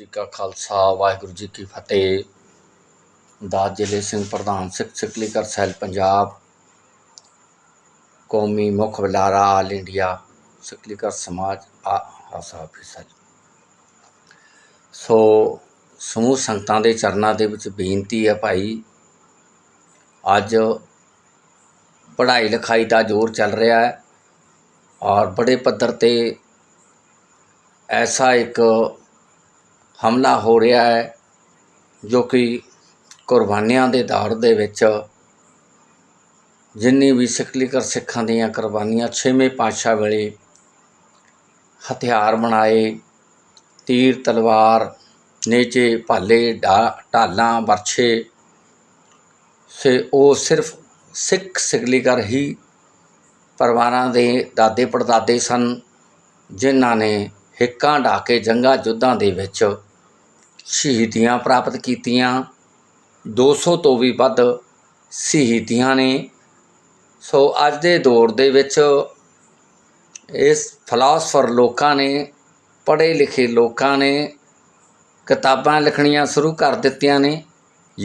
ਜੀ ਕਾ ਖਾਲਸਾ, ਵਾਹਿਗੁਰੂ ਜੀ ਕੀ ਫਤਿਹ। ਦਾਸ ਜ਼ਿਲ੍ਹੇ ਸਿੰਘ ਪ੍ਰਧਾਨ, ਸਿੱਖ ਸਿਕਲੀਗਰ ਸੈਲ ਪੰਜਾਬ, ਕੌਮੀ ਮੁੱਖ ਬੁਲਾਰਾ ਆਲ ਇੰਡੀਆ ਸਿਕਲੀਗਰ ਸਮਾਜ, ਆ ਆਸਾ ਫਿਸਲ ਸੋ ਸਮੂਹ ਸੰਗਤਾਂ ਦੇ ਚਰਨਾਂ ਦੇ ਵਿੱਚ ਬੇਨਤੀ ਹੈ ਭਾਈ, ਅੱਜ ਪੜ੍ਹਾਈ ਲਿਖਾਈ ਦਾ ਜ਼ੋਰ ਚੱਲ ਰਿਹਾ ਹੈ ਔਰ ਬੜੇ ਪੱਧਰ ਤੇ ਐਸਾ ਇੱਕ ਹਮਲਾ ਹੋ ਰਿਹਾ ਹੈ, ਜੋ ਕਿ ਕੁਰਬਾਨੀਆਂ ਦੇ ਦੌਰ ਦੇ ਵਿੱਚ ਜਿੰਨੀ ਵੀ ਸਿੱਖਲੀਕਰ ਸਿੱਖਾਂ ਦੀਆਂ ਕੁਰਬਾਨੀਆਂ ਛੇਵੇਂ ਪਾਤਸ਼ਾਹ ਵੇਲੇ ਹਥਿਆਰ ਬਣਾਏ, ਤੀਰ, ਤਲਵਾਰ, ਨੇਚੇ, ਭਾਲੇ, ਢਾ- ਢਾਲਾਂ ਵਰਛੇ, ਸੇ ਉਹ ਸਿਰਫ ਸਿੱਖ ਸਿੱਖਲੀਕਰ ਹੀ ਪਰਿਵਾਰਾਂ ਦੇ ਦਾਦੇ ਪੜਦਾਦੇ ਸਨ, ਜਿਨ੍ਹਾਂ ਨੇ ਹਿੱਕਾਂ ਢਾ ਕੇ ਜੰਗਾਂ ਯੁੱਧਾਂ ਦੇ ਵਿੱਚ ਸ਼ਹੀਦੀਆਂ ਪ੍ਰਾਪਤ ਕੀਤੀਆਂ। 200 ਤੋਂ ਵੀ ਵੱਧ ਸ਼ਹੀਦੀਆਂ ਨੇ। ਸੋ ਅੱਜ ਦੇ ਦੌਰ ਦੇ ਵਿੱਚ ਇਸ ਫਲਾਸਫਰ ਲੋਕਾਂ ਨੇ ਪੜ੍ਹੇ ਲਿਖੇ ਲੋਕਾਂ ਨੇ ਕਿਤਾਬਾਂ ਲਿਖਣੀਆਂ ਸ਼ੁਰੂ ਕਰ ਦਿੱਤੀਆਂ ਨੇ।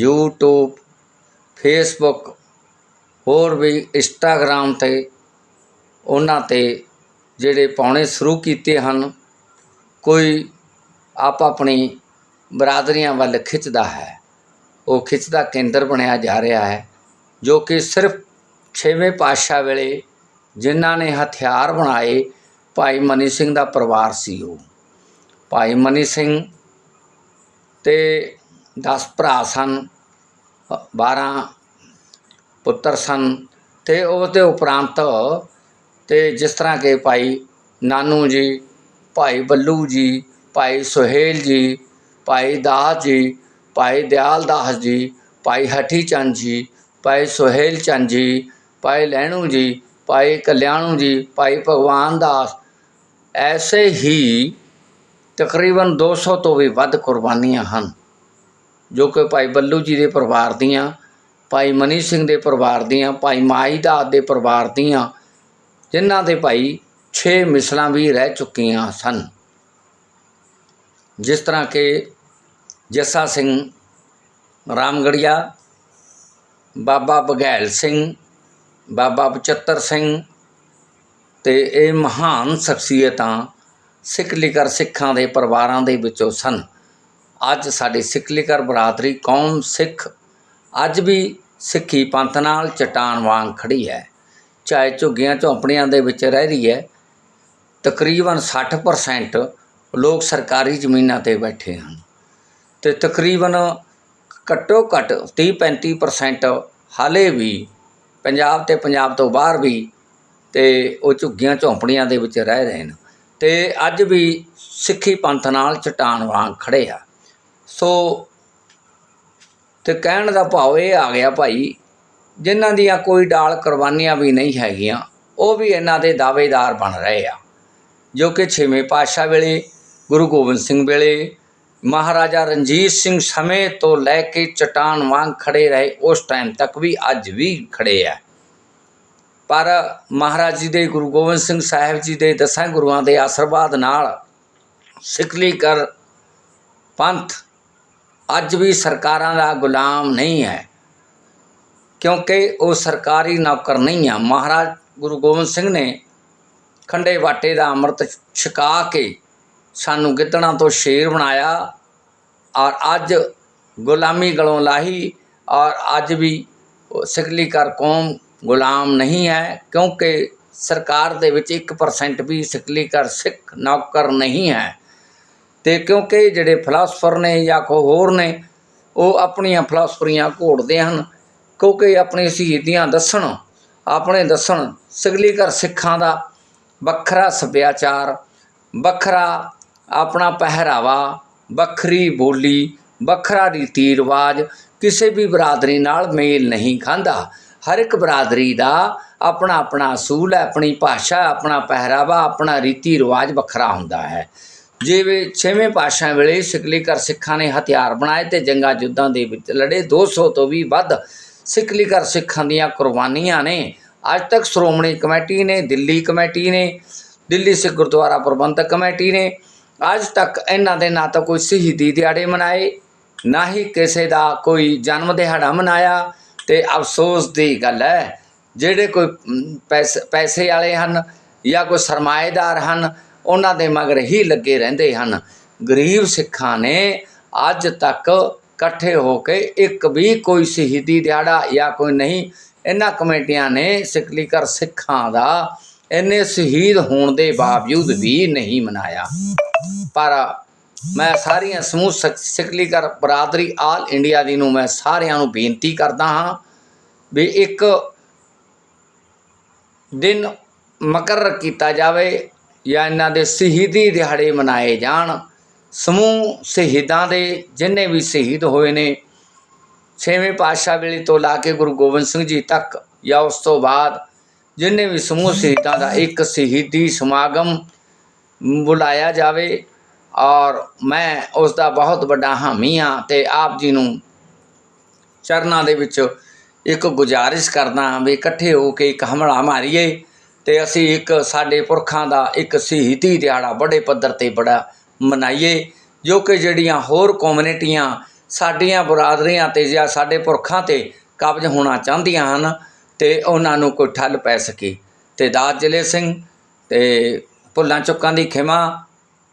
YouTube, Facebook, ਹੋਰ ਵੀ ਇੰਸਟਾਗ੍ਰਾਮ ਤੇ ਉਹਨਾਂ ਤੇ ਜਿਹੜੇ ਪਾਉਣੇ ਸ਼ੁਰੂ ਕੀਤੇ ਹਨ। ਕੋਈ ਆਪ ਆਪਣੀ ਬਰਾਦਰੀਆਂ ਵੱਲ ਖਿੱਚਦਾ ਹੈ। ਉਹ ਖਿੱਚਦਾ ਕੇਂਦਰ ਬਣਿਆ ਜਾ ਰਿਹਾ ਹੈ, ਜੋ ਕਿ ਸਿਰਫ ਛੇਵੇਂ ਪਾਤਸ਼ਾਹ ਵੇਲੇ ਜਿਨ੍ਹਾਂ ਨੇ ਹਥਿਆਰ ਬਣਾਏ, ਭਾਈ ਮਨੀ ਸਿੰਘ ਦਾ ਪਰਿਵਾਰ ਸੀ ਉਹ। ਭਾਈ ਮਨੀ ਸਿੰਘ ਤੇ 10 ਭਰਾ ਸਨ 12 ਪੁੱਤਰ ਸਨ ਤੇ ਉਹਦੇ ਉਪਰੰਤ ਤੇ ਜਿਸ ਤਰ੍ਹਾਂ ਕਿ ਭਾਈ ਨਾਨੂ ਜੀ, ਭਾਈ ਬੱਲੂ ਜੀ, ਭਾਈ ਸੁਹੇਲ ਜੀ ਭਾਈ ਦਾਸ ਜੀ, ਭਾਈ ਦਿਆਲ ਦਾਸ ਜੀ, ਭਾਈ ਹਠੀ ਚੰਦ ਜੀ, ਭਾਈ ਸੁਹੇਲ ਚੰਦ ਜੀ, ਭਾਈ ਲਹਿਣੂ ਜੀ, ਭਾਈ ਕਲਿਆਣੂ ਜੀ, ਭਾਈ ਭਗਵਾਨ ਦਾਸ। ਐਸੇ ਹੀ ਤਕਰੀਬਨ 200 ਤੋਂ ਵੀ ਵੱਧ ਕੁਰਬਾਨੀਆਂ ਹਨ, ਜੋ ਕਿ ਭਾਈ ਬੱਲੂ ਜੀ ਦੇ ਪਰਿਵਾਰ ਦੀਆਂ, ਭਾਈ ਮਨੀ ਸਿੰਘ ਦੇ ਪਰਿਵਾਰ ਦੀਆਂ, ਭਾਈ ਮਾਈ ਦਾਸ ਦੇ ਪਰਿਵਾਰ ਦੀਆਂ, ਜਿਨ੍ਹਾਂ ਦੇ ਭਾਈ 6 ਮਿਸਲਾਂ ਵੀ ਰਹਿ ਚੁੱਕੀਆਂ ਸਨ। ਜਿਸ ਤਰ੍ਹਾਂ ਕਿ ਜੱਸਾ ਸਿੰਘ, ਰਾਮਗੜੀਆ, ਬਾਬਾ ਬਘੈਲ ਸਿੰਘ, ਬਾਬਾ ਬਚੱਤਰ ਸਿੰਘ ਤੇ ਇਹ ਮਹਾਨ ਸ਼ਖਸੀਅਤਾਂ ਸਿੱਖ ਲਿਕਰ ਸਿੱਖਾਂ ਦੇ ਪਰਿਵਾਰਾਂ ਦੇ ਵਿੱਚੋਂ ਸਨ। ਅੱਜ ਸਾਡੀ ਸਿੱਖ ਲਿਕਰ ਬਰਾਦਰੀ ਕੌਮ ਸਿੱਖ, ਅੱਜ ਵੀ ਸਿੱਖੀ ਪੰਥ ਨਾਲ ਚਟਾਨ ਵਾਂਗ ਖੜੀ ਹੈ। ਚਾਹੇ ਝੁੱਗੀਆਂ ਝੌਂਪੜੀਆਂ ਦੇ ਵਿੱਚ ਰਹਿ ਰਹੀ ਹੈ, ਤਕਰੀਬਨ 60% ਲੋਕ ਸਰਕਾਰੀ ਜ਼ਮੀਨਾਂ ਤੇ ਬੈਠੇ ਹਨ। ਤੇ ਤਕਰੀਬਨ ਘੱਟੋ ਘੱਟ 30-35% ਹਾਲੇ ਵੀ ਪੰਜਾਬ ਤੇ ਪੰਜਾਬ ਤੋਂ ਬਾਹਰ ਵੀ ਤੇ ਉਹ ਝੁੱਗੀਆਂ ਝੌਂਪੜੀਆਂ ਦੇ ਵਿੱਚ ਰਹਿ ਰਹੇ ਨੇ ਤੇ ਅੱਜ ਵੀ ਸਿੱਖੀ ਪੰਥ ਨਾਲ ਚਟਾਨ ਵਾਂਗ ਖੜੇ ਆ। ਸੋ ਤੇ ਕਹਿਣ ਦਾ ਭਾਵ ਇਹ ਆ ਗਿਆ ਭਾਈ, ਜਿਨ੍ਹਾਂ ਦੀਆਂ ਕੋਈ ਡਾਲ ਕੁਰਬਾਨੀਆਂ ਵੀ ਨਹੀਂ ਹੈਗੀਆਂ, ਉਹ ਵੀ ਇਹਨਾਂ ਦੇ ਦਾਅਵੇਦਾਰ ਬਣ ਰਹੇ ਆ। ਜੋ ਕਿ ਛੇਵੇਂ ਪਾਤਸ਼ਾਹ ਵੇਲੇ, ਗੁਰੂ ਗੋਬਿੰਦ ਸਿੰਘ ਵੇਲੇ ਮਹਾਰਾਜਾ ਰਣਜੀਤ ਸਿੰਘ ਸਮੇਂ ਤੋਂ ਲੈ ਕੇ ਚਟਾਨ ਵਾਂਗ ਖੜੇ ਰਹੇ, ਉਸ ਟਾਈਮ ਤੱਕ ਵੀ ਅੱਜ ਵੀ ਖੜੇ ਆ। ਪਰ ਮਹਾਰਾਜ ਜੀ ਦੇ, ਗੁਰੂ ਗੋਬਿੰਦ ਸਿੰਘ ਸਾਹਿਬ ਜੀ ਦੇ ਦਸਾਂ ਗੁਰੂਆਂ ਦੇ ਆਸ਼ੀਰਵਾਦ ਨਾਲ ਸਿੱਖਲੀ ਕਰ ਪੰਥ ਅੱਜ ਵੀ ਸਰਕਾਰਾਂ ਦਾ ਗੁਲਾਮ ਨਹੀਂ ਹੈ, ਕਿਉਂਕਿ ਉਹ ਸਰਕਾਰੀ ਨੌਕਰ ਨਹੀਂ ਆ। ਮਹਾਰਾਜ, ਗੁਰੂ ਗੋਬਿੰਦ ਸਿੰਘ ਨੇ ਖੰਡੇ ਵਾਟੇ ਦਾ ਅੰਮ੍ਰਿਤ ਛਕਾ ਕੇ ਸਾਨੂੰ ਗਿੱਦੜਾਂ ਤੋਂ ਸ਼ੇਰ ਬਣਾਇਆ ਔਰ ਅੱਜ ਗੁਲਾਮੀ ਗਲੋਂ ਲਾਹੀ ਔਰ ਅੱਜ ਵੀ ਉਹ ਕਰ ਕੌਮ ਗੁਲਾਮ ਨਹੀਂ ਹੈ ਕਿਉਂਕਿ ਸਰਕਾਰ ਦੇ ਵਿੱਚ 1% ਵੀ ਸਿਖਲੀ ਕਰ ਸਿੱਖ ਨੌਕਰ ਨਹੀਂ ਹੈ। ਤੇ ਕਿਉਂਕਿ ਜਿਹੜੇ ਫਿਲਾਸਫਰ ਨੇ ਜਾਂ ਕੋ ਹੋਰ ਨੇ, ਉਹ ਆਪਣੀਆਂ ਫਿਲਾਸਫਰੀਆਂ ਘੋੜਦੇ ਹਨ ਕਿਉਂਕਿ ਆਪਣੀ ਸ਼ਹੀਦੀਆਂ ਦੱਸਣ, ਆਪਣੇ ਦੱਸਣ ਸਿਗਲੀ ਕਰ ਸਿੱਖਾਂ ਦਾ ਵੱਖਰਾ ਸੱਭਿਆਚਾਰ, ਵੱਖਰਾ ਆਪਣਾ ਪਹਿਰਾਵਾ, ਵੱਖਰੀ ਬੋਲੀ, ਵੱਖਰਾ ਰੀਤੀ ਰਿਵਾਜ ਕਿਸੇ ਵੀ ਬਰਾਦਰੀ ਨਾਲ ਮੇਲ ਨਹੀਂ ਖਾਂਦਾ। ਹਰ ਇੱਕ ਬਰਾਦਰੀ ਦਾ ਆਪਣਾ ਆਪਣਾ ਅਸੂਲ ਹੈ, ਆਪਣੀ ਭਾਸ਼ਾ, ਆਪਣਾ ਪਹਿਰਾਵਾ, ਆਪਣਾ ਰੀਤੀ ਰਿਵਾਜ ਵੱਖਰਾ ਹੁੰਦਾ ਹੈ। ਜਿਵੇਂ ਛੇਵੇਂ ਪਾਤਸ਼ਾਹ ਵੇਲੇ ਸਿਕਲੀਕਰ ਸਿੱਖਾਂ ਨੇ ਹਥਿਆਰ ਬਣਾਏ ਤੇ ਜੰਗਾਂ ਯੁੱਧਾਂ ਦੇ ਵਿੱਚ ਲੜੇ। 200 ਤੋਂ ਵੀ ਵੱਧ ਸਿਕਲੀਕਰ ਸਿੱਖਾਂ ਦੀਆਂ ਕੁਰਬਾਨੀਆਂ ਨੇ। ਅੱਜ ਤੱਕ ਸ਼੍ਰੋਮਣੀ ਕਮੇਟੀ ਨੇ, ਦਿੱਲੀ ਕਮੇਟੀ ਨੇ, ਦਿੱਲੀ ਸਿੱਖ ਗੁਰਦੁਆਰਾ ਪ੍ਰਬੰਧਕ ਕਮੇਟੀ ਨੇ ਅੱਜ ਤੱਕ ਇਹਨਾਂ ਦੇ ਨਾ ਤਾਂ ਕੋਈ ਸ਼ਹੀਦੀ ਦਿਹਾੜੇ ਮਨਾਏ, ਨਾ ਹੀ ਕਿਸੇ ਦਾ ਕੋਈ ਜਨਮ ਦਿਹਾੜਾ ਮਨਾਇਆ। ਤੇ ਅਫਸੋਸ ਦੀ ਗੱਲ ਹੈ, ਜਿਹੜੇ ਕੋਈ ਪੈਸੇ ਪੈਸੇ ਵਾਲੇ ਹਨ ਜਾਂ ਕੋਈ ਸਰਮਾਏਦਾਰ ਹਨ, ਉਹਨਾਂ ਦੇ ਮਗਰ ਹੀ ਲੱਗੇ ਰਹਿੰਦੇ ਹਨ। ਗਰੀਬ ਸਿੱਖਾਂ ਨੇ ਅੱਜ ਤੱਕ ਇਕੱਠੇ ਹੋ ਕੇ ਇੱਕ ਵੀ ਕੋਈ ਸ਼ਹੀਦੀ ਦਿਹਾੜਾ ਜਾਂ ਕੋਈ ਨਹੀਂ, ਇਹਨਾਂ ਕਮੇਟੀਆਂ ਨੇ ਸਿਕਲੀਕਰ ਸਿੱਖਾਂ ਦਾ ਇੰਨੇ ਸ਼ਹੀਦ ਹੋਣ ਦੇ ਬਾਵਜੂਦ ਵੀ ਨਹੀਂ ਮਨਾਇਆ। ਪਰ। ਮੈਂ ਸਾਰੀਆਂ ਸਮੂਹ ਸਿਕ- ਸਿਕਲੀਗਰ ਬਰਾਦਰੀ ਆਲ ਇੰਡੀਆ ਦੀ ਨੂੰ ਮੈਂ ਸਾਰਿਆਂ ਨੂੰ ਬੇਨਤੀ ਕਰਦਾ ਹਾਂ ਵੀ ਇੱਕ ਦਿਨ ਮੁਕਰਰ ਕੀਤਾ ਜਾਵੇ ਜਾਂ ਇਹਨਾਂ ਦੇ ਸ਼ਹੀਦੀ ਦਿਹਾੜੇ ਮਨਾਏ ਜਾਣ। ਸਮੂਹ ਸ਼ਹੀਦਾਂ ਦੇ ਜਿੰਨੇ ਵੀ ਸ਼ਹੀਦ ਹੋਏ ਨੇ, ਛੇਵੇਂ ਪਾਤਸ਼ਾਹ ਵੇਲੇ ਤੋਂ ਲਾ ਕੇ ਗੁਰੂ ਗੋਬਿੰਦ ਸਿੰਘ ਜੀ ਤੱਕ ਜਾਂ ਉਸ ਤੋਂ ਬਾਅਦ ਜਿੰਨੇ ਵੀ ਸਮੂਹ ਸ਼ਹੀਦਾਂ ਦਾ ਇੱਕ ਸ਼ਹੀਦੀ ਸਮਾਗਮ ਬੁਲਾਇਆ ਜਾਵੇ ਔਰ ਮੈਂ ਉਸ ਦਾ ਬਹੁਤ ਵੱਡਾ ਹਾਮੀ ਹਾਂ ਤੇ ਆਪ ਜੀ ਨੂੰ ਚਰਨਾਂ ਦੇ ਵਿੱਚ ਇੱਕ ਗੁਜ਼ਾਰਿਸ਼ ਕਰਦਾ ਹਾਂ ਵੀ ਇਕੱਠੇ ਹੋ ਕੇ ਇੱਕ ਹਮਲਾ ਮਾਰੀਏ ਤੇ ਅਸੀਂ ਇੱਕ ਸਾਡੇ ਪੁਰਖਾਂ ਦਾ ਇੱਕ ਸ਼ਹੀਦੀ ਦਿਹਾੜਾ ਬੜੇ ਪੱਧਰ ਤੇ ਬੜਾ ਮਨਾਈਏ, ਜੋ ਕਿ ਜਿਹੜੀਆਂ ਹੋਰ ਕਮਿਊਨਿਟੀਆਂ ਸਾਡੀਆਂ ਬਰਾਦਰੀਆਂ ਤੇ ਜਾਂ ਸਾਡੇ ਪੁਰਖਾਂ ਤੇ ਕਬਜ਼ ਹੋਣਾ ਚਾਹੁੰਦੀਆਂ ਹਨ ਤੇ ਉਹਨਾਂ ਨੂੰ ਕੋਈ ਠੱਲ ਪੈ ਸਕੇ। ਤੇ ਦਾਤ ਜ਼ਿਲ੍ਹੇ ਸਿੰਘ ਤੇ ਭੁੱਲਾਂ ਚੁੱਕਾਂ ਦੀ ਖਿਮਾ